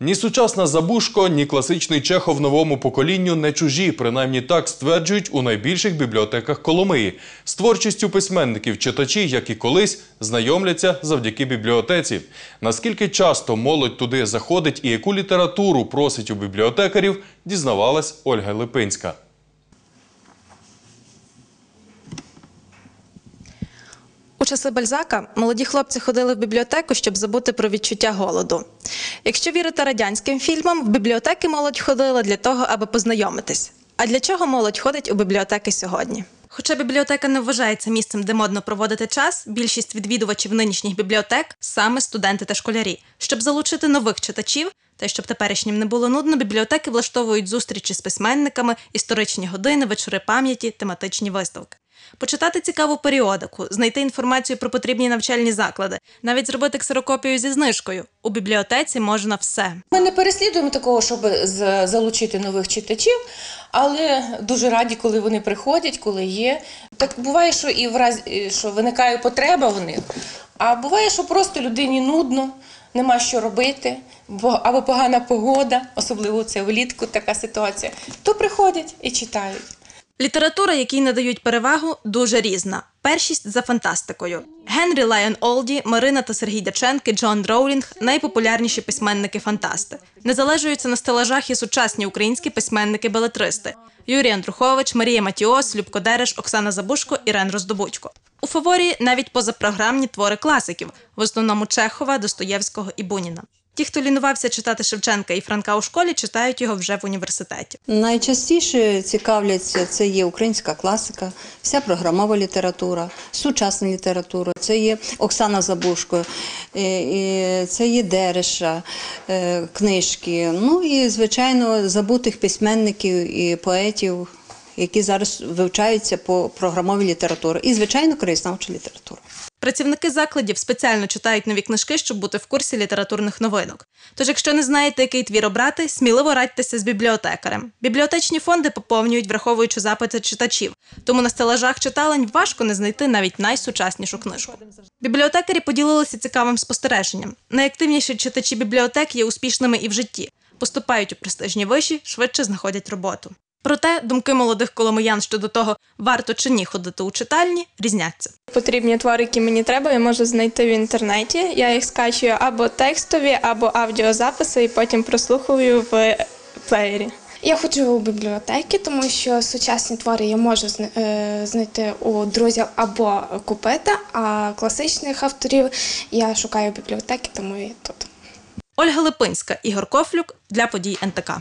Ні сучасна Забушко, ні класичний Чехов новому поколінню не чужі. Принаймні так стверджують у найбільших бібліотеках Коломиї. З творчістю письменників читачі, як і колись, знайомляться завдяки бібліотеці. Наскільки часто молодь туди заходить і яку літературу просить у бібліотекарів, дізнавалась Ольга Липинська. У часи Бальзака молоді хлопці ходили в бібліотеку, щоб забути про відчуття голоду. Якщо вірити радянським фільмам, в бібліотеки молодь ходила для того, аби познайомитись. А для чого молодь ходить у бібліотеки сьогодні? Хоча бібліотека не вважається місцем, де модно проводити час, більшість відвідувачів нинішніх бібліотек саме студенти та школярі. Щоб залучити нових читачів, та й щоб теперішнім не було нудно, бібліотеки влаштовують зустрічі з письменниками, історичні години, вечори пам'яті, тематичні виставки. Почитати цікаву періодику, знайти інформацію про потрібні навчальні заклади, навіть зробити ксерокопію зі знижкою. У бібліотеці можна все. Ми не переслідуємо такого, щоб залучити нових читачів, але дуже раді, коли вони приходять, коли є. Так буває, що і в разі, що виникає потреба в них, а буває, що просто людині нудно, нема що робити, бо або погана погода, особливо це влітку така ситуація, то приходять і читають. Література, якій надають перевагу, дуже різна. Першість за фантастикою. Генрі Лайон Олді, Марина та Сергій Дяченки, Джон Роулінг найпопулярніші письменники-фантасти. Не залежуються на стелажах і сучасні українські письменники-белетристи. Юрій Андрухович, Марія Матіос, Любко Дереш, Оксана Забушко, Ірен Роздобудько. У фаворі навіть позапрограмні твори класиків, в основному Чехова, Достоєвського і Буніна. Ті, хто лінувався читати Шевченка і Франка у школі, читають його вже в університеті. Найчастіше цікавляться це є українська класика, вся програмова література, сучасна література. Це є Оксана Забушко, е, це є Дереша, е, книжки. Ну і звичайно забутих письменників і поетів, які зараз вивчаються по програмовій літературі. І звичайно краєзнавча література. Працівники закладів спеціально читають нові книжки, щоб бути в курсі літературних новинок. Тож, якщо не знаєте, який твір обрати, сміливо радьтеся з бібліотекарем. Бібліотечні фонди поповнюють, враховуючи запити читачів, тому на стелажах читалень важко не знайти навіть найсучаснішу книжку. Бібліотекарі поділилися цікавим спостереженням. Найактивніші читачі бібліотек є успішними і в житті, поступають у престижні виші, швидше знаходять роботу. Проте думки молодих коломиян щодо того, варто чи ні ходити у читальні, різняться. Потрібні твори, які мені треба, я можу знайти в інтернеті. Я їх скачую або текстові, або аудіозаписи, і потім прослуховую в плеєрі. Я ходжу у бібліотеки, тому що сучасні твори я можу е, знайти у друзів або купити, а класичних авторів я шукаю в бібліотеки, тому і тут. Ольга Липинська, Ігор Кофлюк для подій НТК.